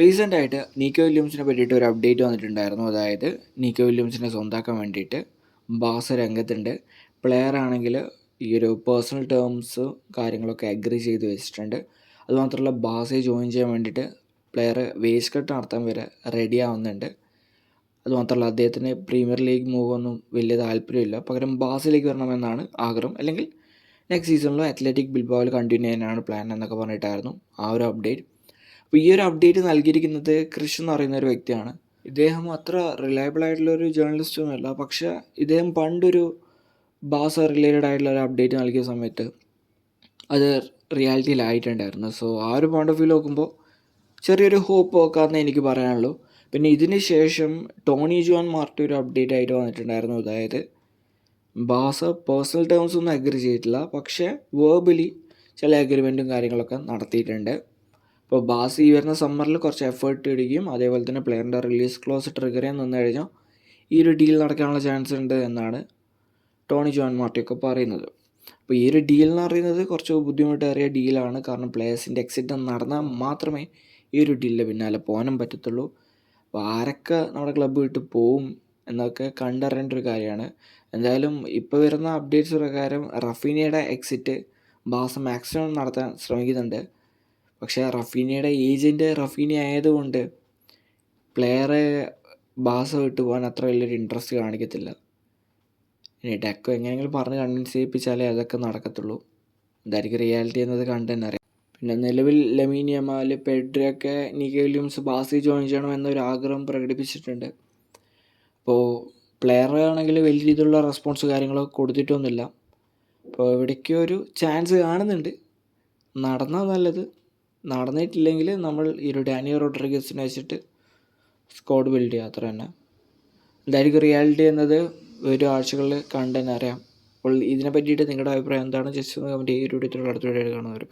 Recent ആയിട്ട് നീക്കോ വില്യംസിനെ പറ്റിയിട്ട് ഒരു അപ്ഡേറ്റ് വന്നിട്ടുണ്ടായിരുന്നു. അതായത് നീക്കോ വില്യംസിനെ സ്വന്താക്കാൻ വേണ്ടിയിട്ട് ബാസ് രംഗത്തുണ്ട്. പ്ലെയർ ആണെങ്കിൽ ഈ ഒരു പേഴ്സണൽ ടേംസ് കാര്യങ്ങളൊക്കെ അഗ്രി ചെയ്ത് വെച്ചിട്ടുണ്ട്. അതുമാത്രമല്ല ബാസയെ ജോയിൻ ചെയ്യാൻ വേണ്ടിയിട്ട് പ്ലെയർ വേസ്റ്റ് കട്ട് നടത്താൻ വരെ റെഡി ആവുന്നുണ്ട്. അതുമാത്രമല്ല അദ്ദേഹത്തിന് പ്രീമിയർ ലീഗ് മൂവ് ഒന്നും വലിയ താല്പര്യമില്ല. പകരം ബാസിലേക്ക് വരണമെന്നാണ് ആഗ്രഹം. അല്ലെങ്കിൽ നെക്സ്റ്റ് സീസണിലോ അത്ലറ്റിക് ബിൽബാവിൽ കണ്ടിന്യൂ ചെയ്യാനാണ് പ്ലാൻ എന്നൊക്കെ പറഞ്ഞിട്ടായിരുന്നു ആ ഒരു അപ്ഡേറ്റ് അപ്പോൾ ഈ ഒരു അപ്ഡേറ്റ് നൽകിയിരിക്കുന്നത് കൃഷ് എന്ന് പറയുന്ന ഒരു വ്യക്തിയാണ്. ഇദ്ദേഹം അത്ര റിലയബിൾ ആയിട്ടുള്ള ഒരു ജേർണലിസ്റ്റ് ഒന്നുമല്ല പക്ഷെ ഇദ്ദേഹം പണ്ടൊരു ബാസ റിലേറ്റഡ് ആയിട്ടുള്ള ഒരു അപ്ഡേറ്റ് നൽകിയ സമയത്ത് അത് റിയാലിറ്റിയിലായിട്ടുണ്ടായിരുന്നു സോ ആ ഒരു പോയിന്റ് ഓഫ് വ്യൂ നോക്കുമ്പോൾ ചെറിയൊരു ഹോപ്പ് നോക്കാമെന്നേ എനിക്ക് പറയാനുള്ളൂ. പിന്നെ ഇതിന് ശേഷം ടോണി ജോൺ മാർട്ടി ഒരു അപ്ഡേറ്റ് ആയിട്ട് വന്നിട്ടുണ്ടായിരുന്നു. അതായത് ബാസ പേഴ്സണൽ ടേംസ് ഒന്നും അഗ്രി ചെയ്തിട്ടില്ല. പക്ഷേ വേർബലി ചില അഗ്രിമെന്റും കാര്യങ്ങളൊക്കെ നടത്തിയിട്ടുണ്ട്. ഇപ്പോൾ ബാസ് ഈ വരുന്ന സമ്മറിൽ കുറച്ച് എഫേർട്ട് ഇടുകയും അതേപോലെ തന്നെ പ്ലെയറിന്റെ റിലീസ് ക്ലോസ് ചെയ്യാൻ നിന്ന് കഴിഞ്ഞാൽ ഈ ഒരു ഡീൽ നടക്കാനുള്ള ചാൻസ് ഉണ്ട് എന്നാണ് ടോണി ജോൺ മാർട്ടിയൊക്കെ പറയുന്നത്. അപ്പോൾ ഈ ഒരു ഡീൽ എന്ന് പറയുന്നത് കുറച്ച് ബുദ്ധിമുട്ടേറിയ ഡീലാണ് കാരണം പ്ലേയേഴ്സിന്റെ എക്സിറ്റ് നടന്നാൽ മാത്രമേ ഈ ഒരു ഡീലിന്റെ പിന്നാലെ പോകാനും പറ്റത്തുള്ളൂ. അപ്പോൾ ആരൊക്കെ നമ്മുടെ ക്ലബ്ബ് വിട്ട് പോവും എന്നൊക്കെ കണ്ടറിയേണ്ട ഒരു കാര്യമാണ്. എന്തായാലും ഇപ്പോൾ വരുന്ന അപ്ഡേറ്റ്സ് പ്രകാരം റഫീനയുടെ എക്സിറ്റ് ബാസ മാക്സിമം നടത്താൻ ശ്രമിക്കുന്നുണ്ട്. പക്ഷേ റഫീനയുടെ ഏജന്റ് റഫീന ആയതുകൊണ്ട് പ്ലെയറെ ബാസ വിട്ട് പോകാൻ അത്ര വലിയൊരു ഇൻട്രസ്റ്റ് കാണിക്കത്തില്ല. ഇനി ഡെക്കോ എങ്ങനെയെങ്കിലും പറഞ്ഞ് കൺവിൻസ് ചെയ്യിപ്പിച്ചാലേ അതൊക്കെ നടക്കത്തുള്ളൂ. എന്തായിരിക്കും റിയാലിറ്റി എന്നത് കണ്ട് തന്നെ അറിയാം. പിന്നെ നിലവിൽ ലമീൻ പെഡ്രയൊക്കെ നിക വില്യംസ് ബാസി ജോയിൻ ചെയ്യണം എന്നൊരു ആഗ്രഹം പ്രകടിപ്പിച്ചിട്ടുണ്ട്. അപ്പോൾ പ്ലെയർ ആണെങ്കിൽ വലിയ രീതിയിലുള്ള റെസ്പോൺസ് കാര്യങ്ങളൊക്കെ കൊടുത്തിട്ടൊന്നുമില്ല. അപ്പോൾ എവിടേക്കോ ഒരു ചാൻസ് കാണുന്നുണ്ട്. നടന്നാൽ നല്ലത്. നടന്നിട്ടില്ലെങ്കിൽ നമ്മൾ ഈ ഒരു ഡാനിയൽ റോഡ്രിഗസിനെ വെച്ചിട്ട് സ്ക്വാഡ് ബിൽഡ് ചെയ്യുക അത്ര തന്നെ. എന്തായിരിക്കും റിയാലിറ്റി എന്നത് ഒരു ആഴ്ചകളിൽ കണ്ടു തന്നെ അറിയാം. അപ്പോൾ ഇതിനെ പറ്റിയിട്ട് നിങ്ങളുടെ അഭിപ്രായം എന്താണ്? ജസ്റ്റ് ഒന്ന് കമന്റ് ഈ ഒരു വീഡിയോ അടുത്ത വീഡിയോ കാണുന്നവർ